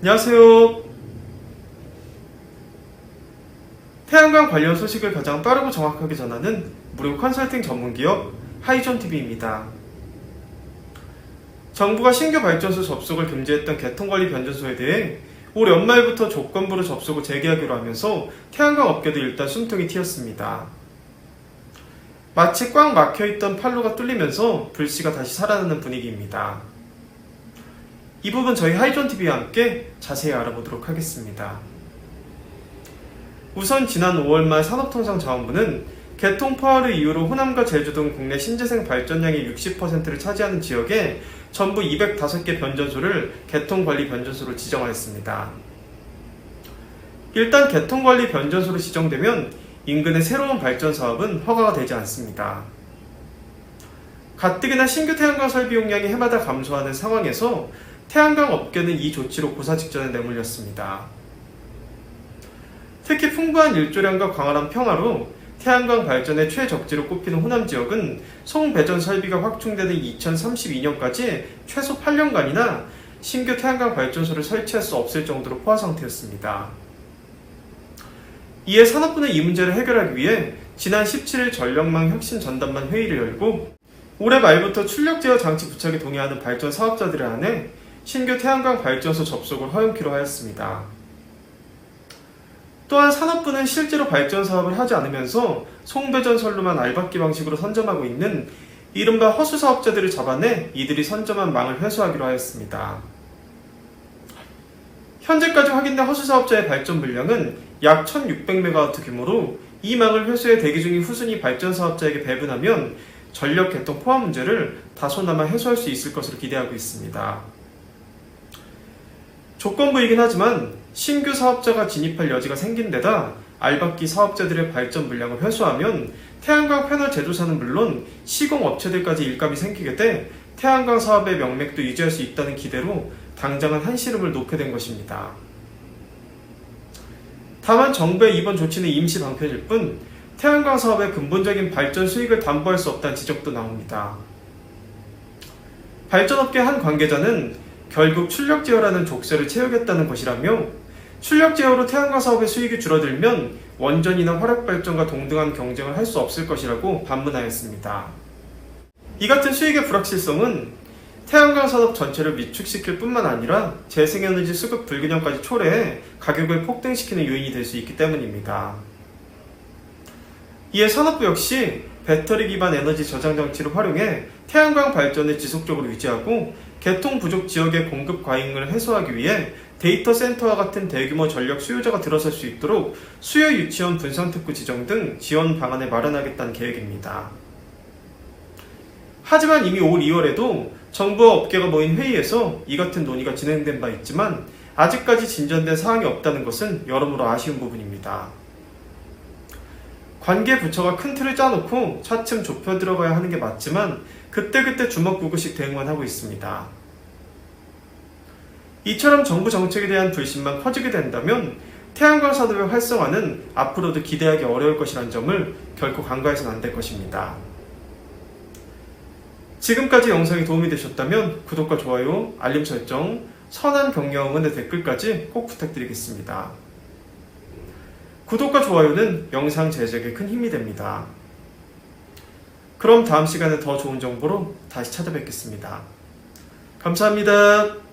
안녕하세요. 태양광 관련 소식을 가장 빠르고 정확하게 전하는 무료 컨설팅 전문 기업 하이존 TV입니다. 정부가 신규 발전소 접속을 금지했던 개통관리 변전소에 대해 올 연말부터 조건부로 접속을 재개하기로 하면서 태양광 업계도 일단 숨통이 튀었습니다. 마치 꽉 막혀있던 판로가 뚫리면서 불씨가 다시 살아나는 분위기입니다. 이 부분 저희 하이존TV와 함께 자세히 알아보도록 하겠습니다. 우선 지난 5월 말 산업통상자원부는 개통 포화를 이유로 호남과 제주 등 국내 신재생 발전량의 60%를 차지하는 지역에 전부 205개 변전소를 개통관리 변전소로 지정하였습니다. 일단 개통관리 변전소로 지정되면 인근의 새로운 발전 사업은 허가가 되지 않습니다. 가뜩이나 신규 태양광 설비 용량이 해마다 감소하는 상황에서 태양광 업계는 이 조치로 고사 직전에 내몰렸습니다. 특히 풍부한 일조량과 광활한 평화로 태양광 발전의 최적지로 꼽히는 호남 지역은 송배전 설비가 확충되는 2032년까지 최소 8년간이나 신규 태양광 발전소를 설치할 수 없을 정도로 포화 상태였습니다. 이에 산업부는 이 문제를 해결하기 위해 지난 17일 전력망 혁신 전담반 회의를 열고 올해 말부터 출력 제어 장치 부착에 동의하는 발전 사업자들에 한해 신규 태양광 발전소 접속을 허용키로 하였습니다. 또한 산업부는 실제로 발전 사업을 하지 않으면서 송배전설로만 알박기 방식으로 선점하고 있는 이른바 허수 사업자들을 잡아내 이들이 선점한 망을 회수하기로 하였습니다. 현재까지 확인된 허수 사업자의 발전 물량은 약 1600메가와트 규모로 이 망을 회수해 대기 중인 후순위 발전 사업자에게 배분하면 전력 개통 포화 문제를 다소나마 해소할 수 있을 것으로 기대하고 있습니다. 조건부이긴 하지만 신규 사업자가 진입할 여지가 생긴 데다 알박기 사업자들의 발전 물량을 회수하면 태양광 패널 제조사는 물론 시공 업체들까지 일감이 생기게 돼 태양광 사업의 명맥도 유지할 수 있다는 기대로 당장은 한시름을 놓게 된 것입니다. 다만 정부의 이번 조치는 임시 방편일 뿐 태양광 사업의 근본적인 발전 수익을 담보할 수 없다는 지적도 나옵니다. 발전업계 한 관계자는 결국 출력 제어라는 족쇄를 채우겠다는 것이라며 출력 제어로 태양광 사업의 수익이 줄어들면 원전이나 화력 발전과 동등한 경쟁을 할 수 없을 것이라고 반문하였습니다. 이 같은 수익의 불확실성은 태양광 산업 전체를 위축시킬 뿐만 아니라 재생에너지 수급 불균형까지 초래해 가격을 폭등시키는 요인이 될 수 있기 때문입니다. 이에 산업부 역시 배터리 기반 에너지 저장 장치를 활용해 태양광 발전을 지속적으로 유지하고 개통 부족 지역의 공급 과잉을 해소하기 위해 데이터 센터와 같은 대규모 전력 수요자가 들어설 수 있도록 수요 유치원 분산 특구 지정 등 지원 방안을 마련하겠다는 계획입니다. 하지만 이미 올 2월에도 정부와 업계가 모인 회의에서 이 같은 논의가 진행된 바 있지만 아직까지 진전된 사항이 없다는 것은 여러모로 아쉬운 부분입니다. 관계 부처가 큰 틀을 짜놓고 차츰 좁혀 들어가야 하는 게 맞지만 그때그때 주먹구구식 대응만 하고 있습니다. 이처럼 정부 정책에 대한 불신만 커지게 된다면 태양광 산업의 활성화는 앞으로도 기대하기 어려울 것이라는 점을 결코 간과해서는 안 될 것입니다. 지금까지 영상이 도움이 되셨다면 구독과 좋아요, 알림 설정, 선한 응원의 댓글까지 꼭 부탁드리겠습니다. 구독과 좋아요는 영상 제작에 큰 힘이 됩니다. 그럼 다음 시간에 더 좋은 정보로 다시 찾아뵙겠습니다. 감사합니다.